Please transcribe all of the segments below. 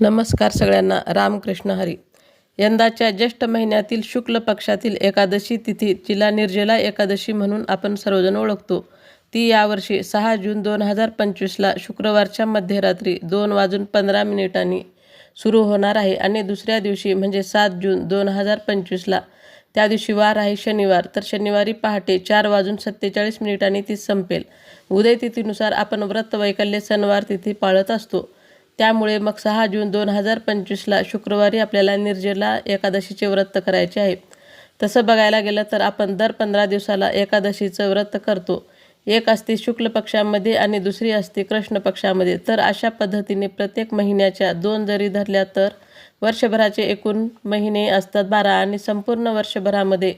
नमस्कार सगळ्यांना. रामकृष्ण हरी. यंदाच्या ज्येष्ठ महिन्यातील शुक्ल पक्षातील एकादशी तिथी जिला निर्जला एकादशी म्हणून आपण सर्वजण ओळखतो. ती यावर्षी सहा जून दोन हजार पंचवीसला शुक्रवारच्या मध्यरात्री दोन वाजून पंधरा मिनिटांनी सुरू होणार आहे आणि दुसऱ्या दिवशी म्हणजे सात जून दोन हजार पंचवीसला. त्या दिवशी वार आहे शनिवार तर शनिवारी पहाटे चार वाजून सत्तेचाळीस मिनिटांनी ती संपेल. उदय तिथीनुसार आपण व्रत वैकल्य सणवार तिथी पाळत असतो. त्यामुळे मग सहा जून दोन हजार पंचवीसला शुक्रवारी आपल्याला निर्जला एकादशीचे व्रत करायचे आहे. तसं बघायला गेलं तर आपण दर पंधरा दिवसाला एकादशीचं व्रत करतो. एक असते शुक्ल पक्षामध्ये आणि दुसरी असते कृष्ण पक्षामध्ये. तर अशा पद्धतीने प्रत्येक महिन्याच्या दोन जरी धरल्या तर वर्षभराचे एकूण महिने असतात बारा आणि संपूर्ण वर्षभरामध्ये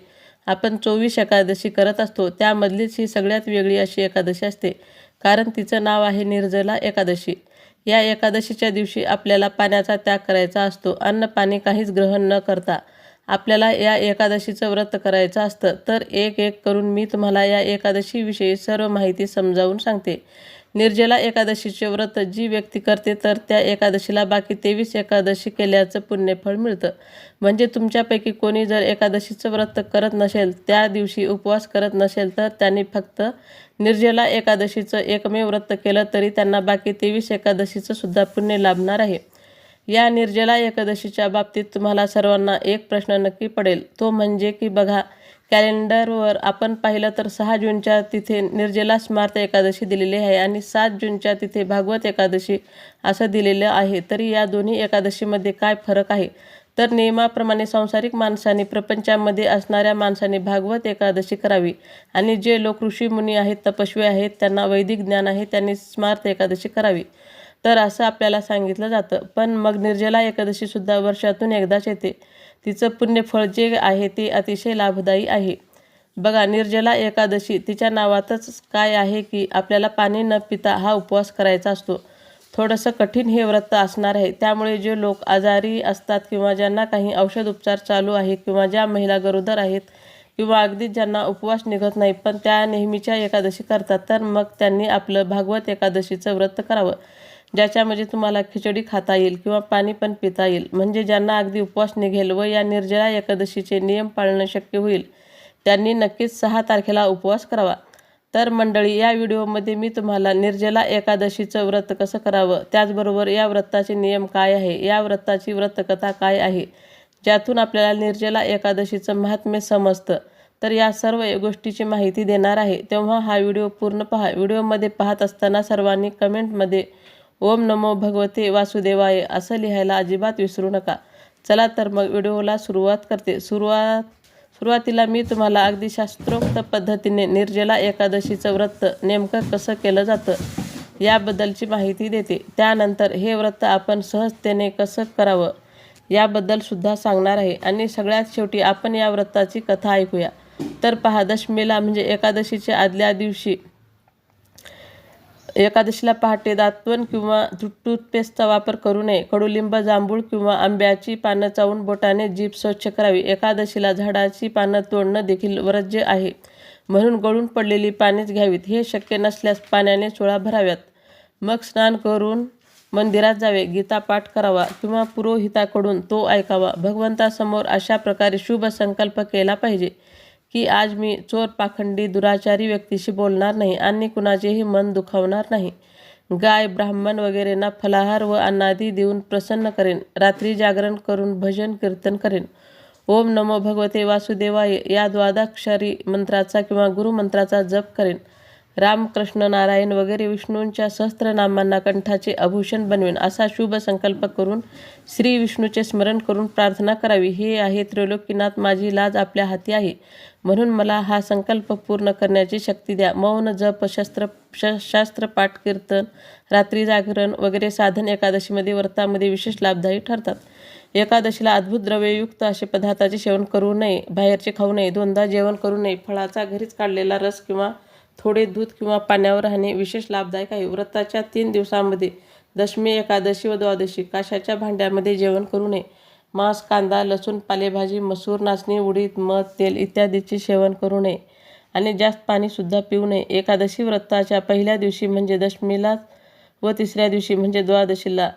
आपण चोवीस एकादशी करत असतो. त्यामधलीच ही सगळ्यात वेगळी अशी एकादशी असते. कारण तिचं नाव आहे निर्जला एकादशी. या एकादशीच्या दिवशी आपल्याला पाण्याचा त्याग करायचा असतो. अन्न पाणी काहीच ग्रहण न करता आपल्याला या एकादशीचं व्रत करायचं असतं. तर एक एक करून मी तुम्हाला या एकादशीविषयी सर्व माहिती समजावून सांगते. निर्जला एकादशीचे व्रत जी व्यक्ती करते तर त्या एकादशीला बाकी तेवीस एकादशी केल्याचं पुण्यफळ मिळतं. म्हणजे तुमच्यापैकी कोणी जर एकादशीचं व्रत करत नसेल त्या दिवशी उपवास करत नसेल तर त्यांनी फक्त निर्जला एकादशीचं एकमेव व्रत केलं तरी त्यांना बाकी तेवीस एकादशीचं सुद्धा पुण्य लाभणार आहे. या निर्जला एकादशीच्या बाबतीत तुम्हाला सर्वांना एक प्रश्न नक्की पडेल. तो म्हणजे की बघा कॅलेंडरवर आपण पाहिलं तर सहा जूनच्या तिथे निर्जला स्मार्त एकादशी दिलेली आहे आणि सात जूनच्या तिथे भागवत एकादशी असं दिलेलं आहे. तरी या दोन्ही एकादशीमध्ये काय फरक आहे? तर नियमाप्रमाणे संसारिक माणसाने प्रपंचामध्ये असणाऱ्या माणसाने भागवत एकादशी करावी. आणि जे लोक ऋषीमुनी आहेत तपस्वी आहेत त्यांना वैदिक ज्ञान आहे त्यांनी स्मार्त एकादशी करावी. तर असं आपल्याला सांगितलं जातं. पण मग निर्जला एकादशीसुद्धा वर्षातून एकदाच येते. तिचं पुण्यफळ जे आहे ते अतिशय लाभदायी आहे. बघा निर्जला एकादशी तिच्या नावातच काय आहे की आपल्याला पाणी न पिता हा उपवास करायचा असतो. थोडंसं कठीण हे व्रत असणार आहे. त्यामुळे जे लोक आजारी असतात किंवा ज्यांना काही औषध उपचार चालू आहे किंवा ज्या महिला गरोदर आहेत किंवा अगदीच ज्यांना उपवास निघत नाही पण त्या नेहमीच्या एकादशी करतात तर मग त्यांनी आपलं भागवत एकादशीचं व्रत करावं. ज्याच्यामध्ये तुम्हाला खिचडी खाता येईल किंवा पाणी पण पिता येईल. म्हणजे ज्यांना अगदी उपवास निघेल व या निर्जला एकादशीचे नियम पाळणं शक्य होईल त्यांनी नक्कीच सहा तारखेला उपवास करावा. तर मंडळी या व्हिडिओमध्ये मी तुम्हाला निर्जला एकादशीचं व्रत कसं करावं त्याचबरोबर या व्रताचे नियम काय आहे या व्रताची व्रतकथा काय आहे ज्यातून आपल्याला निर्जला एकादशीचं महात्म्य समजतं तर या सर्व गोष्टीची माहिती देणार आहे. तेव्हा हा व्हिडिओ पूर्ण पहा. व्हिडिओमध्ये पाहत असताना सर्वांनी कमेंटमध्ये ओम नमो भगवते वासुदेवाय असं लिहायला अजिबात विसरू नका. चला तर मग व्हिडिओला सुरुवात करते. सुरुवात सुरुवातीला मी तुम्हाला अगदी शास्त्रोक्त पद्धतीने निर्जला एकादशीचं व्रत नेमकं कसं केलं जातं याबद्दलची माहिती देते. त्यानंतर हे व्रत आपण सहजतेने कसं करावं याबद्दल सुद्धा सांगणार आहे. आणि सगळ्यात शेवटी आपण या व्रताची कथा ऐकूया. तर पहा दशमीला म्हणजे एकादशीच्या आदल्या दिवशी एकादशीला पहाटे दातवण किंवा टूथपेस्टचा वापर करू नये. कडुलिंब जांभूळ किंवा आंब्याची पानं चावून बोटाने जीभ स्वच्छ करावी. एकादशीला झाडाची पानं तोडणं देखील वर्ज्य आहे. म्हणून गळून पडलेली पानेच घ्यावीत. हे शक्य नसल्यास पाण्याने चोळा भराव्यात. मग स्नान करून मंदिरात जावे. गीता पाठ करावा किंवा पुरोहिताकडून तो ऐकावा. भगवंतासमोर अशा प्रकारे शुभ संकल्प केला पाहिजे. की आज मी चोर पाखंडी दुराचारी व्यक्तीशी बोलणार नाही आणि कुणाचेही मन दुखावणार नाही. गाय ब्राह्मण वगैरेंना फलाहार व अन्नादी देऊन प्रसन्न करेन. रात्री जागरण करून भजन कीर्तन करेन. ओम नमो भगवते वासुदेवाय. या द्वादाक्षरी मंत्राचा किंवा गुरुमंत्राचा जप करेन. रामकृष्ण नारायण वगैरे विष्णूंच्या सहस्त्रनामांना कंठाचे आभूषण बनवेन असा शुभ संकल्प करून श्री विष्णूचे स्मरण करून प्रार्थना करावी. हे आहे त्रिलोकीनाथ माझी लाज आपल्या हाती आहे. म्हणून मला हा संकल्प पूर्ण करण्याची शक्ती द्या. मौन जप शस्त्र श शास्त्र पाठ कीर्तन रात्री जागरण वगैरे साधन एकादशीमध्ये व्रतामध्ये विशेष लाभदायी ठरतात. एकादशीला अद्भुत द्रव्ययुक्त असे पदार्थाचे सेवन करू नये बाहेरचे खाऊ नये दोनदा जेवण करू नये फळाचा घरीच काढलेला रस किंवा थोडे दूध किंवा पाण्यावर राहणे विशेष लाभदायक आहे. व्रताच्या तीन दिवसांमध्ये दशमी एकादशी व द्वादशी काशाच्या भांड्यामध्ये जेवण करू नये. मांस कांदा लसूण पालेभाजी मसूर नाचणी उडीद मध तेल इत्यादीचे सेवन करू नये आणि जास्त पाणीसुद्धा पिऊ नये. एकादशी व्रताच्या पहिल्या दिवशी म्हणजे दशमीला व तिसऱ्या दिवशी म्हणजे द्वादशीला.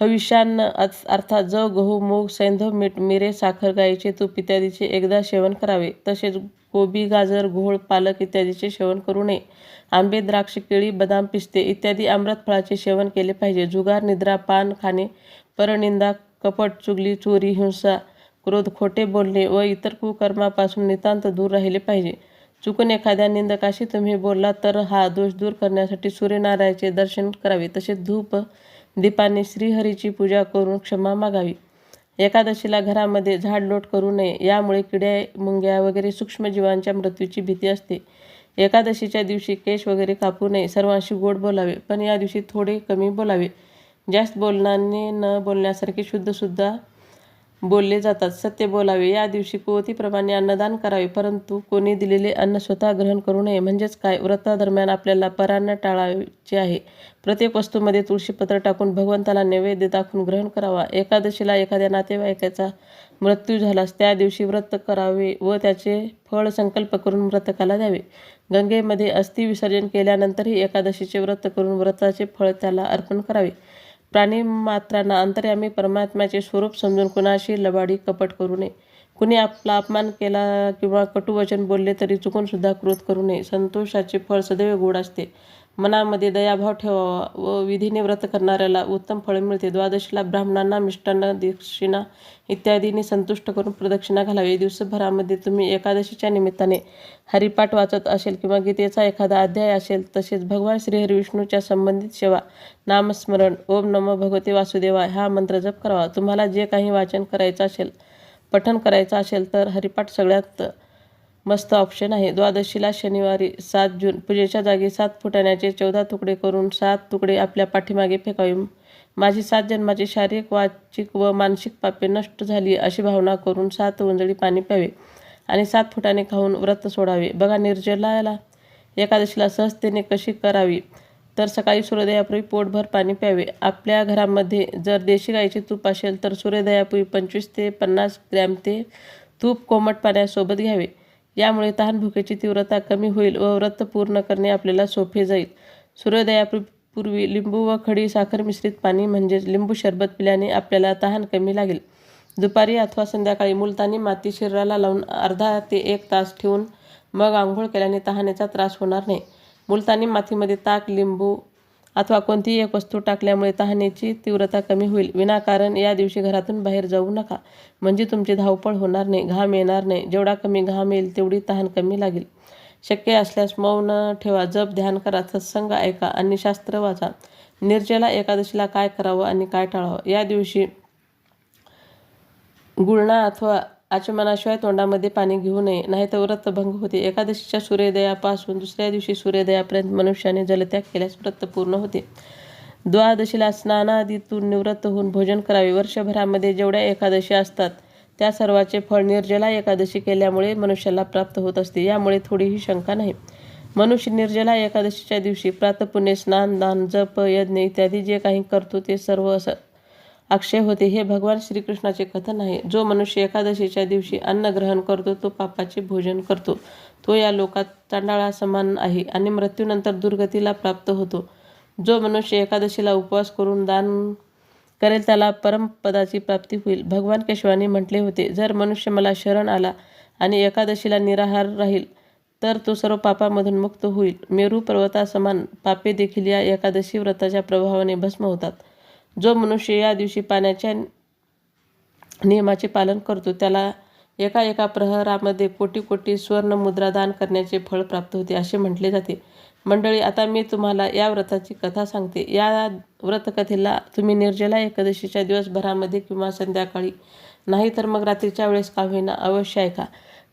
हविष्यान्न अर्थात जव गहू मूग सैंधव मीठ मिरे साखर गाईचे तूप इत्यादीचे एकदा सेवन करावे. तसेच कोबी गाजर घोळ पालक इत्यादीचे सेवन करू नये. आंबे द्राक्ष केळी बदाम पिस्ते इत्यादी आम्रत फळाचे सेवन केले पाहिजे. जुगार निद्रा पान खाणे परनिंदा कपट चुगली चोरी हिंसा क्रोध खोटे बोलणे व इतर कुकर्मापासून नितांत दूर राहिले पाहिजे. चुकून एखाद्या निंदकाशी तुम्ही बोललात तर हा दोष दूर करण्यासाठी सूर्यनारायणाचे दर्शन करावे. तसेच धूप दीपाने श्रीहरीची पूजा करून क्षमा मागावी. एकादशीला घरामध्ये झाडलोट करू नये यामुळे किड्या मुंग्या वगैरे सूक्ष्मजीवांच्या मृत्यूची भीती असते. एकादशीच्या दिवशी केश वगैरे कापू नये सर्वांशी गोड बोलावे पण या दिवशी थोडे कमी बोलावे. जास्त बोलण्याने न बोलण्यासारखे शुद्धसुद्धा बोलले जातात. सत्य बोलावे. या दिवशी कुवतीप्रमाणे अन्नदान करावे परंतु कोणी दिलेले अन्न स्वतः ग्रहण करू नये. म्हणजेच काय? व्रतादरम्यान आपल्याला परान्न टाळायचे आहे. प्रत्येक वस्तूमध्ये तुळशीपत्र टाकून भगवंताला नैवेद्य दाखवून ग्रहण करावा. एकादशीला एखाद्या नातेवाईकाचा मृत्यू झाल्यास त्या दिवशी व्रत करावे व त्याचे फळ संकल्प करून व्रतकाला द्यावे. गंगेमध्ये अस्थि विसर्जन केल्यानंतरही एकादशीचे व्रत करून व्रताचे फळ त्याला अर्पण करावे. प्राणीमात्रांना अंतर्यामी परमात्म्याचे स्वरूप समजून कुणाशी लबाडी कपट करू नये. कुणी आपला अपमान केला किंवा कटुवचन बोलले तरी चुकून सुद्धा क्रोध करू नये. संतोषाचे फळ सदैव गोड असते. मनामध्ये दयाभाव ठेवावा व विधीने व्रत करणाऱ्याला उत्तम फळ मिळते. द्वादशीला ब्राह्मणांना मिष्टान्न दक्षिणा इत्यादींनी संतुष्ट करून प्रदक्षिणा घालावी. दिवसभरामध्ये तुम्ही एकादशीच्या निमित्ताने हरिपाठ वाचत असेल किंवा गीतेचा एखादा अध्याय असेल तसेच भगवान श्रीहरी विष्णूच्या संबंधित सेवा नामस्मरण ओम नमो भगवते वासुदेवा हा मंत्र जप करावा. तुम्हाला जे काही वाचन करायचं असेल पठण करायचं असेल तर हरिपाठ सगळ्यात मस्त ऑप्शन आहे. द्वादशीला शनिवारी सात जून पूजेच्या जागी सात फुटाण्याचे चौदा तुकडे करून सात तुकडे आपल्या पाठीमागे फेकावे. माझी सात जन्माची शारीरिक वाचिक व मानसिक पापे नष्ट झाली अशी भावना करून सात उंजळी पाणी प्यावे आणि सात फुटाने खाऊन व्रत सोडावे. बघा निर्जलाला एकादशीला सहजतेने कशी करावी? तर सकाळी सूर्योदयापूर्वी पोटभर पाणी प्यावे. आपल्या घरामध्ये जर देशी गाईचे तूप असेल तर सूर्योदयापूर्वी पंचवीस ते पन्नास ग्रॅम ते तूप कोमट पाण्यासोबत घ्यावे. यामुळे तहानभुकेची तीव्रता कमी होईल व व्रत पूर्ण करणे आपल्याला सोपे जाईल. सूर्योदयापूर्वी लिंबू व खडी साखर मिश्रित पाणी म्हणजेच लिंबू सरबत पिल्याने आपल्याला तहान कमी लागेल. दुपारी अथवा संध्याकाळी मुलतानी माती शरीराला लावून अर्धा ते एक तास ठेवून मग आंघोळ केल्याने तहानेचा त्रास होणार नाही. मुलतानी मातीमध्ये ताक लिंबू अथवा कोणतीही एक वस्तू टाकल्यामुळे तहानेची तीव्रता कमी होईल. विनाकारण या दिवशी घरातून बाहेर जाऊ नका. म्हणजे तुमची धावपळ होणार नाही घाम येणार नाही. जेवढा कमी घाम येईल तेवढी तहान कमी लागेल. शक्य असल्यास मौन ठेवा जप ध्यान करा सत्संग ऐका आणि शास्त्र वाचा. निर्जला एकादशीला काय करावं आणि काय टाळावं? या दिवशी गुळणा अथवा आचमनाशिवाय तोंडामध्ये पाणी घेऊ नये. नाहीतर व्रतभंग होते. एकादशीच्या सूर्योदयापासून दुसऱ्या दिवशी सूर्योदयापर्यंत मनुष्याने जलत्याग केल्यास व्रत पूर्ण होते. द्वादशीला स्नानादीतून निवृत्त होऊन भोजन करावे. वर्षभरामध्ये जेवढ्या एकादशी असतात त्या सर्वाचे फळ निर्जला एकादशी केल्यामुळे मनुष्याला प्राप्त होत असते. यामुळे थोडीही शंका नाही. मनुष्य निर्जला एकादशीच्या दिवशी प्रातपुण्य स्नान दान जप यज्ञ इत्यादी जे काही करतो ते सर्व असं अक्षय होते हे भगवान श्रीकृष्णाचे कथन आहे. जो मनुष्य एकादशीच्या दिवशी अन्न ग्रहण करतो तो पापाचे भोजन करतो. तो या लोकात तांडाळा समान आहे आणि मृत्यूनंतर दुर्गतीला प्राप्त होतो. जो मनुष्य एकादशीला उपवास करून दान करेल त्याला परमपदाची प्राप्ती होईल. भगवान केशवाने म्हटले होते जर मनुष्य मला शरण आला आणि एकादशीला निराहार राहील तर तो सर्व पापामधून मुक्त होईल. मेरू पर्वतासमान पापे देखील या एकादशी व्रताच्या प्रभावाने भस्म होतात. जो मनुष्य या दिवशी पाण्याच्या नियमाचे पालन करतो त्याला एका एका प्रहरामध्ये कोटी कोटी स्वर्ण मुद्रा दान करण्याचे फळ प्राप्त होते असे म्हटले जाते. मंडळी आता मी तुम्हाला या व्रताची कथा सांगते. या व्रतकथेला तुम्ही निर्जला एकादशीच्या दिवसभरामध्ये किंवा संध्याकाळी नाही तर मग रात्रीच्या वेळेस का होईना अवश्य ऐका.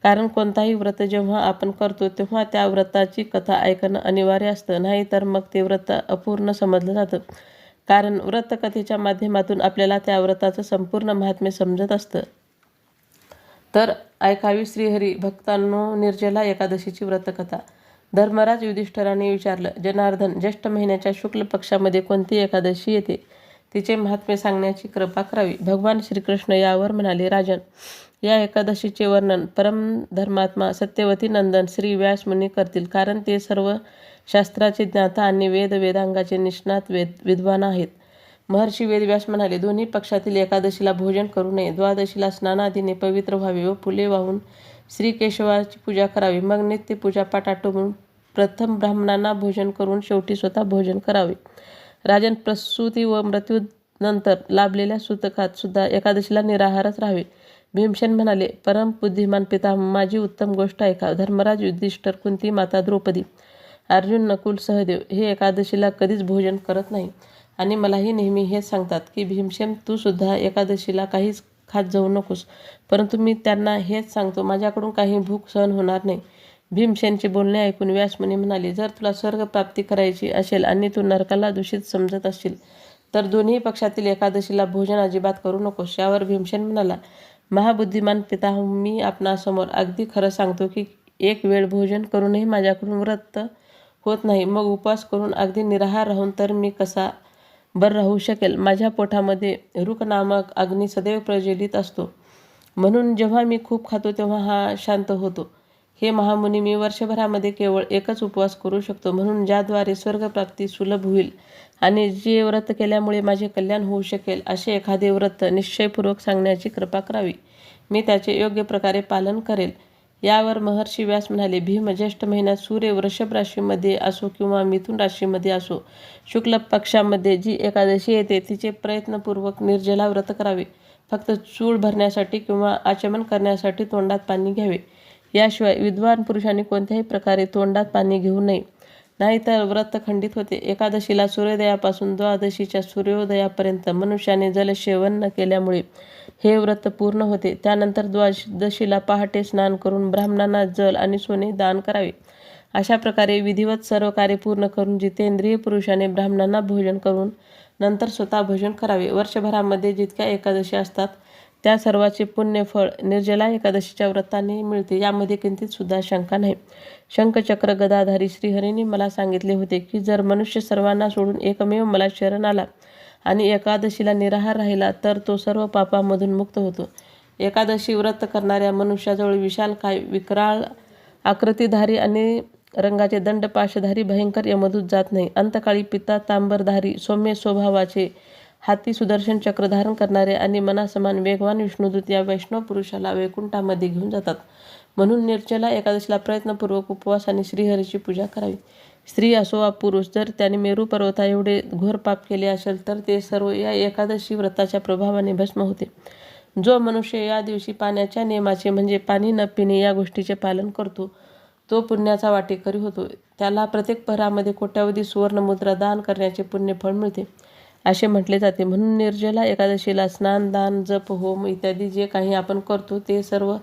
कारण कोणताही व्रत जेव्हा आपण करतो तेव्हा त्या व्रताची कथा ऐकणं अनिवार्य असतं. नाही तर मग ते व्रत अपूर्ण समजलं जातं. कारण व्रतकथेच्या माध्यमातून आपल्याला त्या व्रताचं संपूर्ण महात्म्य समजत असतं. तर ऐकावी श्रीहरी भक्तांनो निर्जला एकादशीची व्रतकथा. धर्मराज युधिष्ठराने विचारलं जनार्दन ज्येष्ठ महिन्याच्या शुक्ल पक्षामध्ये कोणती एकादशी येते? तिचे महात्म्य सांगण्याची कृपा करावी. भगवान श्रीकृष्ण यावर म्हणाले राजन या एकादशीचे वर्णन परम धर्मात्मा सत्यवती नंदन श्री व्यास मुनी करतील. कारण ते सर्व शास्त्राचे ज्ञाता आणि वेद वेदांगाचे निष्णात वेद विद्वान आहेत. महर्षी वेदव्यास म्हणाले दोन्ही पक्षातील एकादशीला भोजन करू नये. द्वादशीला स्नानादीने पवित्र व्हावे व फुले वाहून श्री केशवाची पूजा करावी. मग नित्य पूजा पाठ आटोपून प्रथम ब्राह्मणांना भोजन करून शेवटी स्वतः भोजन करावे. राजन प्रसूती व मृत्यूनंतर लाभलेल्या सूतकात सुद्धा एकादशीला निराहारच राहावे. भीमसेन म्हणाले परम बुद्धिमान पिता माझी उत्तम गोष्ट ऐका. धर्मराज युधिष्ठर कुंती माता द्रौपदी अर्जुन नकुल सहदेव हे एकादशीला कधीच भोजन करत नाही. आणि मलाही नेहमी हेच सांगतात की भीमसेन तू सुद्धा एकादशीला काहीच खात जाऊ नकोस. परंतु मी त्यांना हेच सांगतो माझ्याकडून काही भूक सहन होणार नाही भीमसेनचे बोलणे ऐकून व्यासमुनी म्हणाले जर तुला स्वर्गप्राप्ती करायची असेल आणि तू नरकाला दूषित समजत असशील तर दोन्ही पक्षातील एकादशीला भोजन अजिबात करू नकोस यावर भीमसेन म्हणाला महाबुद्धिमान पिता मी आपणासमोर अगदी खरं सांगतो की एक वेळ भोजन करूनही माझ्याकडून व्रत होत नाही. मग उपवास करून अगदी निराहार राहून तर मी कसा बरं राहू शकेल? माझ्या पोटामध्ये रुक नामक अग्नी सदैव प्रज्वलित असतो. म्हणून जेव्हा मी खूप खातो तेव्हा हा शांत होतो. हे महामुनी मी वर्षभरामध्ये केवळ एकच उपवास करू शकतो. म्हणून ज्याद्वारे स्वर्गप्राप्ती सुलभ होईल आणि जे व्रत केल्यामुळे माझे कल्याण होऊ शकेल असे एखादे व्रत निश्चयपूर्वक सांगण्याची कृपा करावी. मी त्याचे योग्य प्रकारे पालन करेल. यावर महर्षी व्यास म्हणाले भीम ज्येष्ठ महिन्यात सूर्य वृषभ राशीमध्ये असो किंवा मिथुन राशीमध्ये असो शुक्ल पक्षामध्ये जी एकादशी येते तिचे प्रयत्नपूर्वक निर्जला व्रत करावे. फक्त चूळ भरण्यासाठी किंवा आचमन करण्यासाठी तोंडात पाणी घ्यावे. याशिवाय विद्वान पुरुषांनी कोणत्याही प्रकारे तोंडात पाणी घेऊ नये. नाहीतर व्रत खंडित होते. एकादशीला सूर्योदयापासून द्वादशीच्या सूर्योदयापर्यंत मनुष्याने जलसेवन न केल्यामुळे हे व्रत पूर्ण होते. त्यानंतर द्वादशीला पहाटे स्नान करून ब्राह्मणांना जल आणि सोने दान करावे. अशा प्रकारे विधिवत सर्व कार्य पूर्ण करून जितेंद्रिय पुरुषाने ब्राह्मणांना भोजन करून नंतर स्वतः भोजन करावे. वर्षभरामध्ये जितक्या एकादशी असतात त्या सर्वाचे पुण्यफळ निर्जला एकादशीच्या व्रताने मिळते. यामध्ये किंचित सुद्धा शंका नाही. शंखचक्र गदाधारी श्रीहरीने मला सांगितले होते की जर मनुष्य सर्वांना सोडून एकमेव मला शरण आला आणि एकादशीला निराहार राहिला तर तो सर्व पापामधून मुक्त होतो. एकादशी व्रत करणाऱ्या मनुष्याजवळ विशाल काय? विकराळ आकृतीधारी आणि रंगाचे दंडपाशधारी भयंकर यमदूत जात नाही. अंतकाळी पिता तांबरधारी सौम्य स्वभावाचे हाती सुदर्शन चक्र धारण करणारे आणि मनासमान वेगवान विष्णुदूत या वैष्णव पुरुषाला वैकुंठामध्ये घेऊन जातात. म्हणून निर्जला एकादशीला प्रयत्नपूर्वक उपवास आणि श्रीहरीची पूजा करावी. स्त्री असो वा पुरुष जर त्याने मेरू पर्वता एवढे घोर पाप केले असेल तर ते सर्व या एकादशी व्रताच्या प्रभावाने भस्म होते. जो मनुष्य या दिवशी पाण्याच्या नियमाचे म्हणजे पाणी न पिणे या गोष्टीचे पालन करतो तो पुण्याचा वाटेकरी होतो. त्याला प्रत्येक पहरामध्ये कोट्यावधी सुवर्णमुद्रा दान करण्याचे पुण्यफळ मिळते. असे म्हटले जाते. म्हणून निर्जला एकादशीला स्नान दान जप होम इत्यादी जे काही आपण करतो ते सर्व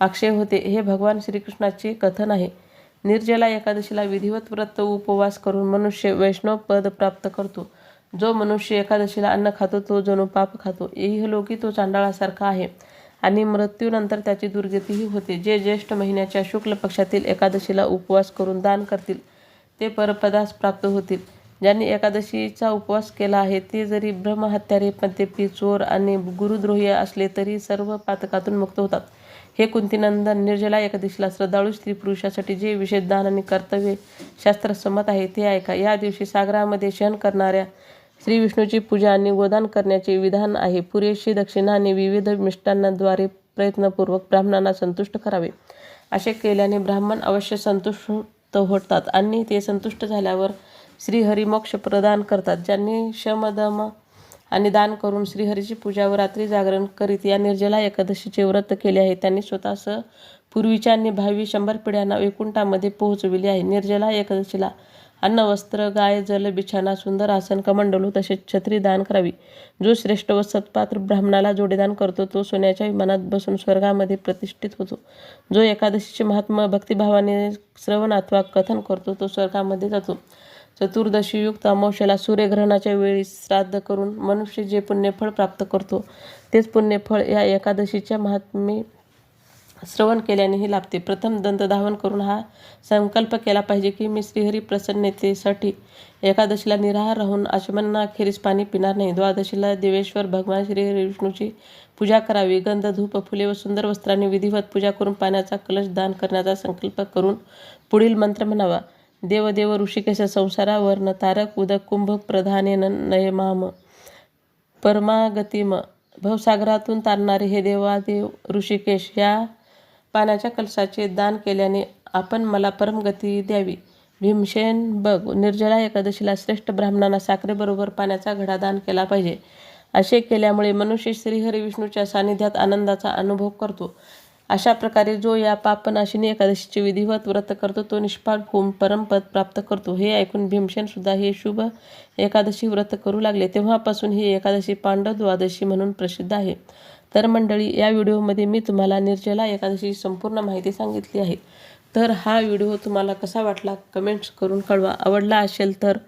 अक्षय होते. हे भगवान श्रीकृष्णाचे कथन आहे. निर्जला एकादशीला विधिवत व्रत उपवास करून मनुष्य वैष्णव पद प्राप्त करतो. जो मनुष्य एकादशीला अन्न खातो तो जणू पाप खातो. इहलोकी तो चांडाळासारखा आहे आणि मृत्यूनंतर त्याची दुर्गतीही होते. जे ज्येष्ठ महिन्याच्या शुक्ल पक्षातील एकादशीला उपवास करून दान करतील ते परपदास प्राप्त होतील. ज्यांनी एकादशीचा उपवास केला आहे ते जरी ब्रह्महत्यारे पद्यपी चोर आणि गुरुद्रोही असले तरी सर्व पातकातून मुक्त होतात. हे कुंतीनंदन निर्जला एकादशीला श्रद्धाळू स्त्री पुरुषासाठी जे विशेष दान आणि कर्तव्य शास्त्र संमत आहे ते ऐका. या दिवशी सागरामध्ये शयन करणाऱ्या श्री विष्णूची पूजा आणि गोदान करण्याचे विधान आहे. पुरेशी दक्षिणा आणि विविध मिष्टांनाद्वारे प्रयत्नपूर्वक ब्राह्मणांना संतुष्ट करावे. असे केल्याने ब्राह्मण अवश्य संतुष्ट होतात आणि ते संतुष्ट झाल्यावर श्रीहरी मोक्ष प्रदान करतात ज्यांनी शमदम आणि दान करून श्रीहरीची पूजा व रात्री जागरण करीत या निर्जला एकादशीचे व्रत केले आहे. त्यांनी स्वतःस पूर्वीच्या आणि भावी शंभर पिढ्यांना वैकुंठामध्ये पोहोचविले आहे. निर्जला एकादशीला अन्न वस्त्र गाय जल बिछाना सुंदर आसन कमंडलू तसेच छत्री दान करावी. जो श्रेष्ठ व सत्पात्र ब्राह्मणाला जोडेदान करतो तो सोन्याच्या विमानात बसून स्वर्गामध्ये प्रतिष्ठित होतो. जो एकादशीचे महात्मा भक्तिभावाने श्रवण अथवा कथन करतो तो स्वर्गामध्ये जातो. चतुर्दशीयुक्त अमावस्येला सूर्यग्रहणाच्या वेळी श्राद्ध करून मनुष्य जे पुण्यफळ प्राप्त करतो तेच पुण्यफळ या एकादशीच्या महात्म्य श्रवण केल्यानेही लाभते. प्रथम दंतधावन करून हा संकल्प केला पाहिजे की मी श्रीहरी प्रसन्नतेसाठी एकादशीला निराहार राहून अखेरीस पाणी पिणार नाही. द्वादशीला देवेश्वर भगवान श्रीहरी विष्णूची पूजा करावी. गंध धूप फुले व सुंदर वस्त्रांनी विधिवत पूजा करून पाण्याचा कलश दान करण्याचा संकल्प करून पुढील मंत्र म्हणावा. देवदेव ऋषिकेश संसारावर्ण तारक उदक कुंभ प्रधानेन नयमाम परमागतिम. भवसागरातून तारणारे हे देवादेव ऋषिकेश या पाण्याच्या कलशाचे दान केल्याने आपण मला परमगती द्यावी. भीमसेन बघ निर्जला एकादशीला श्रेष्ठ ब्राह्मणांना साखरेबरोबर पाण्याचा घडा दान केला पाहिजे. असे केल्यामुळे मनुष्य श्रीहरी विष्णूच्या सानिध्यात आनंदाचा अनुभव करतो. अशा प्रकारे जो या पापनाशिनी एकादशीचे विधिवत व्रत करतो तो निष्पाप होऊन परमपद प्राप्त करतो. हे ऐकून भीमसेन सुद्धा हे शुभ एकादशी व्रत करू लागले. तेव्हापासून ही एकादशी पांडव द्वादशी म्हणून प्रसिद्ध आहे. तर मंडळी या व्हिडिओमध्ये मी तुम्हाला निर्जला एकादशीची संपूर्ण माहिती सांगितली आहे. तर हा व्हिडिओ तुम्हाला कसा वाटला कमेंट्स करून कळवा. आवडला असेल तर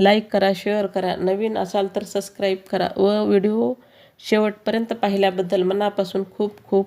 लाईक करा शेअर करा. नवीन असाल तर सबस्क्राईब करा. व व्हिडिओ शेवटपर्यंत पाहिल्याबद्दल मनापासून खूप खूप